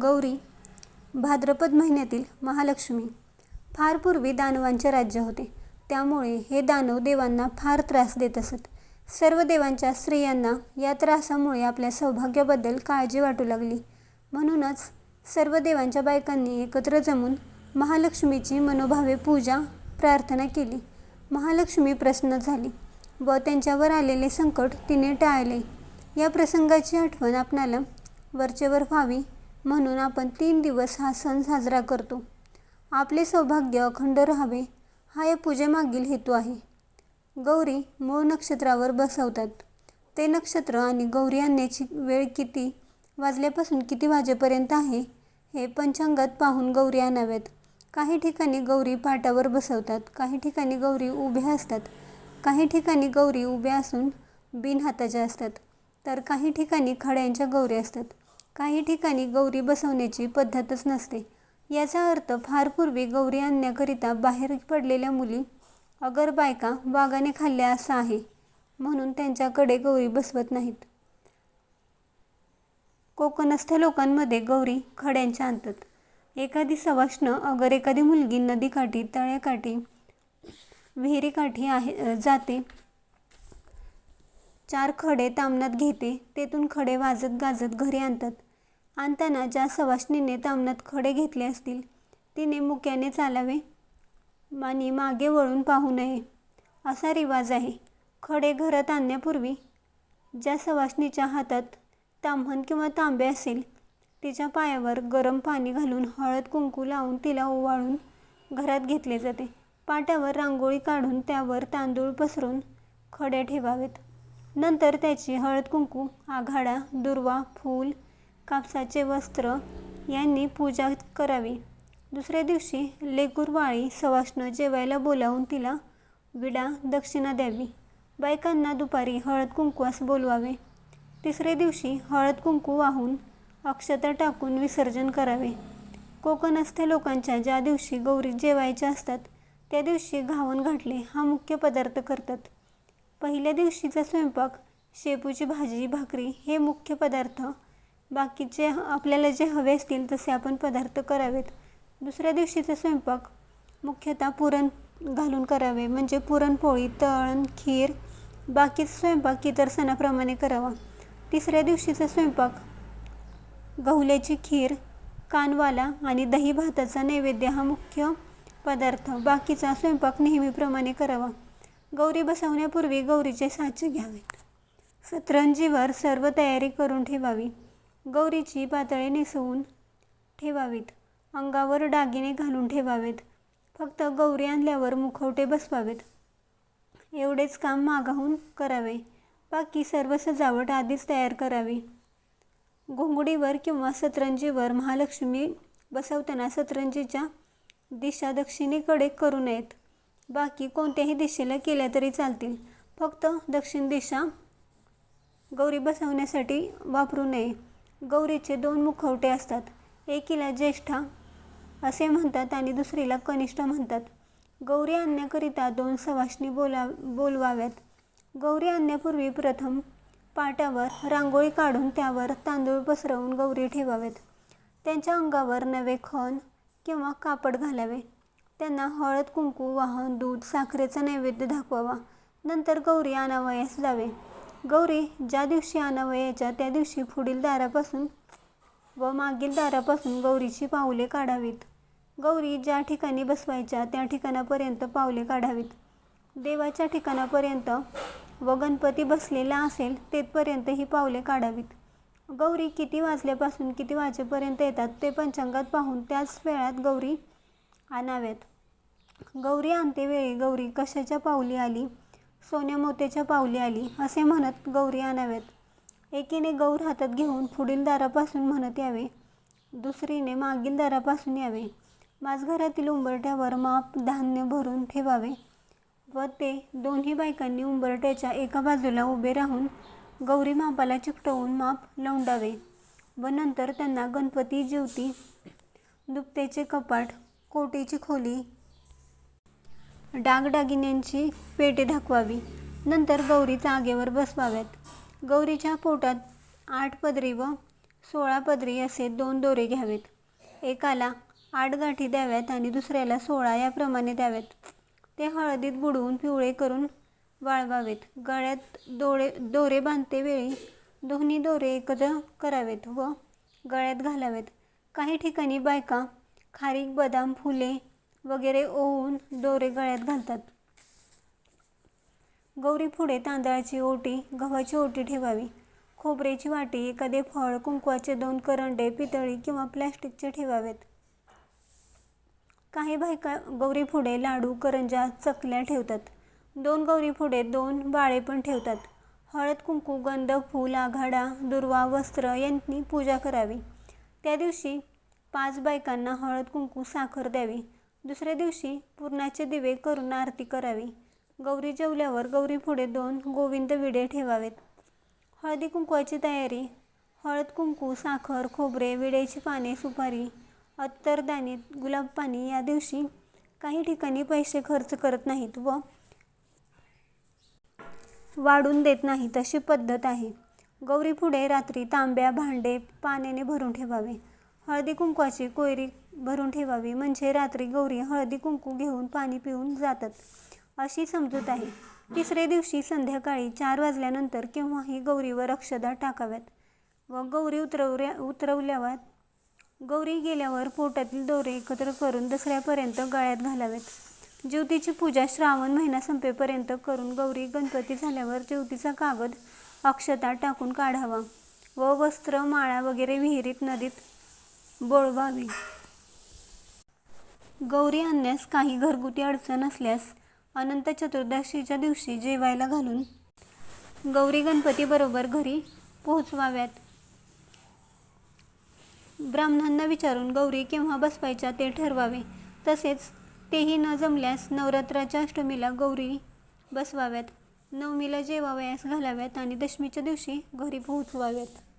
गौरी भाद्रपद महिन्यातील महालक्ष्मी. फार पूर्वी दानवांचे राज्य होते. त्यामुळे हे दानव देवांना फार त्रास देत असत. सर्व देवांच्या स्त्रियांना या त्रासामुळे आपल्या सौभाग्याबद्दल काळजी वाटू लागली. म्हणूनच सर्व देवांच्या बायकांनी एकत्र जमून महालक्ष्मीची मनोभावे पूजा प्रार्थना केली. महालक्ष्मी प्रसन्न झाली व त्यांच्यावर आलेले संकट तिने टाळले. या प्रसंगाची आठवण आपणाला वरचेवर व्हावी म्हणून आपण तीन दिवस हा सण साजरा करतो. आपले सौभाग्य अखंड राहावे हा या पूजेमागील हेतू आहे. गौरी मूळ नक्षत्रावर बसवतात. ते नक्षत्र आणि गौरी आणण्याची वेळ किती वाजल्यापासून किती वाजेपर्यंत आहे हे पंचांगात पाहून गौरी आणाव्यात. काही ठिकाणी गौरी पाटावर बसवतात काही ठिकाणी गौरी उभ्या असतात काही ठिकाणी गौरी उभ्या असून बिनहाताच्या असतात तर काही ठिकाणी खड्यांच्या गौरी असतात. काही ठिकाणी गौरी बसवण्याची पद्धतच नसते. याचा अर्थ फार पूर्वी गौरी आणण्याकरिता बाहेर पडलेल्या मुली अगर बायका वाघाने खाल्ल्या असं आहे म्हणून त्यांच्याकडे गौरी बसवत नाहीत. कोकणस्थ लोकांमध्ये गौरी खड्यांच्या आणतात. एखादी सवाष्ण अगर एखादी मुलगी नदीकाठी तळ्याकाठी विहिरीकाठी आहे जाते. चार खडे तामनात घेते तेथून खडे वाजत गाजत घरी आणतात. आणताना ज्या सवाष्णीने तामनात खडे घेतले असतील तिने मुक्याने चालावे. आणि मागे वळून पाहू नये. असा रिवाज आहे. खडे घरात आणण्यापूर्वी ज्या सवाष्णीच्या हातात ताम्हण किंवा तांबे असेल तिच्या पायावर गरम पाणी घालून हळद कुंकू लावून तिला ओवाळून घरात घेतले जाते. पाट्यावर रांगोळी काढून त्यावर तांदूळ पसरून खडे ठेवावेत. नंतर त्याची हळद कुंकू आघाडा दुर्वा फूल कापसाचे वस्त्र यांनी पूजा करावी. दुसऱ्या दिवशी लेगुरवाळी सवाष्ण जेवायला बोलावून तिला विडा दक्षिणा द्यावी. बायकांना दुपारी हळद कुंकवास बोलवावे. तिसऱ्या दिवशी हळद कुंकू वाहून अक्षता टाकून विसर्जन करावे. कोकणस्थ लोकांच्या ज्या दिवशी गौरी जेवायच्या असतात त्या दिवशी घावन घाटले हा मुख्य पदार्थ करतात. पहिल्या दिवशीचा स्वयंपाक शेपूची भाजी भाकरी हे मुख्य पदार्थ बाकीचे आपल्याला जे हवे असतील तसे आपण पदार्थ करावेत. दुसऱ्या दिवशीचा स्वयंपाक मुख्यतः पुरण घालून करावे म्हणजे पुरणपोळी तळण खीर बाकीचा स्वयंपाक इतर सणाप्रमाणे करावा. तिसऱ्या दिवशीचा स्वयंपाक गहुल्याची खीर कानवाला आणि दही भाताचा नैवेद्य हा मुख्य पदार्थ. बाकीचा स्वयंपाक नेहमीप्रमाणे करावा. गौरी बसवण्यापूर्वी गौरीचे साचे घ्यावेत. सतरंजीवर सर्व तयारी करून ठेवावी. गौरीची पातळे नेसवून ठेवावीत. अंगावर दागिने घालून ठेवावेत. फक्त गौरी आणल्यावर मुखवटे बसवावेत. एवढेच काम मागाहून करावे. बाकी सर्व सजावट आधीच तयार करावी. घोंगडीवर किंवा सतरंजीवर महालक्ष्मी बसवताना सतरंजीच्या दिशा दक्षिणेकडे करू नयेत. बाकी कोणत्याही दिशेला केल्या तरी चालतील. फक्त दक्षिण दिशा गौरी बसवण्यासाठी वापरू नये. गौरीचे दोन मुखवटे असतात. एकीला ज्येष्ठा असे म्हणतात आणि दुसरीला कनिष्ठ म्हणतात. गौरी आणण्याकरिता दोन सवाष्णी बोला बोलवाव्यात. गौरी आणण्यापूर्वी प्रथम पाटावर रांगोळी काढून त्यावर तांदूळ पसरवून गौरी ठेवावेत. त्यांच्या अंगावर नवे खण किंवा कापड घालावे. त्यांना हळद कुंकू वाहन दूध साखरेचा नैवेद्य दाखवावा. नंतर गौरी आणावयास जावे. गौरी ज्या दिवशी आणावयाच्या त्या दिवशी पुढील दारापासून व मागील दारापासून गौरीची पावले काढावीत. गौरी ज्या ठिकाणी बसवायच्या त्या ठिकाणापर्यंत पावले काढावीत. देवाच्या ठिकाणापर्यंत व गणपती बसलेला असेल तेथपर्यंत ही पावले काढावीत. गौरी किती वाजल्यापासून किती वाजेपर्यंत येतात ते पंचांगात पाहून त्याच वेळात गौरी आणाव्यात. गौरी आणतेवेळी गौरी कशाच्या पावली आली? सोन्या मोत्याच्या पावली आली असे म्हणत गौरी आणाव्यात. एकीने गौर हातात घेऊन पुढील दारापासून म्हणत यावे दुसरीने मागील दारापासून यावे. माझघरातील उंबरट्यावर माप धान्य भरून ठेवावे व ते दोन्ही बायकांनी उंबरट्याच्या एका बाजूला उभे राहून गौरी मापाला चिकटवून माप लवंडावे व नंतर त्यांना गणपती जेवती दुपत्याचे कपाट कोटीची खोली डागडागिन्यांची पेटे दाखवावी. नंतर गौरी जागेवर बसवाव्यात. गौरीच्या पोटात आठ पदरी व सोळा पदरी असे दोन दोरे घ्यावेत. एकाला आठ गाठी द्याव्यात आणि दुसऱ्याला सोळा याप्रमाणे द्याव्यात ते हळदीत बुडवून पिवळे करून वाळवावेत. गळ्यात दोळे दोरे बांधते वेळी दोन्ही दोरे एकत्र करावेत व गळ्यात घालावेत. काही ठिकाणी बायका खारीक बदाम फुले वगैरे ओवून दोरे गळ्यात घालतात. गौरी पुढे तांदळाची ओटी गव्हाची ओटी ठेवावी. खोबऱ्याची वाटी एखादे फळ कुंकवाचे दोन करंडे पितळी किंवा प्लॅस्टिकचे ठेवावेत. काही बायका गौरी पुढे लाडू करंजा चकल्या ठेवतात. दोन गौरी पुढे दोन बाळे पण ठेवतात. हळद कुंकू गंध फूल आघाडा दुर्वा वस्त्र यांनी पूजा करावी. त्या दिवशी पाच बायकांना हळद कुंकू साखर द्यावी. दुसऱ्या दिवशी पूर्णाचे दिवे करून आरती करावी. गौरी जेवल्यावर गौरी पुढे दोन गोविंद विडे ठेवावेत. हळदी कुंकवाची तयारी हळद कुंकू साखर खोबरे विड्याची पाने सुपारी अत्तरदाणी गुलाब पाणी या दिवशी काही ठिकाणी पैसे खर्च करत नाहीत व वाढून देत नाहीत अशी पद्धत आहे. गौरी पुढे रात्री तांब्या भांडे पाण्याने भरून ठेवावे. हळदी कुंकवाची कोयरी भरून ठेवावी. म्हणजे रात्री गौरी हळदी कुंकू घेऊन पाणी पिऊन जातात. अशी समजूत आहे. तिसऱ्या दिवशी संध्याकाळी चार वाजल्यानंतर केव्हाही गौरीवर अक्षदा टाकाव्यात. व गौरी उतरवल्या उतरवल्यावर गौरी गेल्यावर पोटातील दोरे एकत्र करून दसऱ्यापर्यंत गळ्यात घालावेत. ज्योतीची पूजा श्रावण महिना संपेपर्यंत करून गौरी गणपती झाल्यावर ज्योतीचा कागद अक्षता टाकून काढावा व वस्त्र माळा वगैरे विहिरीत नदीत बोळवावी. गौरी आणण्यास काही घरगुती अडचण असल्यास अनंत चतुर्दशीच्या दिवशी जेवायला घालून गौरी गणपतीबरोबर घरी पोहोचवाव्यात. ब्राह्मणांना विचारून गौरी केव्हा बसवायच्या ते ठरवावे. तसेच तेही न जमल्यास नवरात्राच्या अष्टमीला गौरी बसवाव्यात. नवमीला जेवावयास घालाव्यात आणि दशमीच्या दिवशी घरी पोहोचवाव्यात.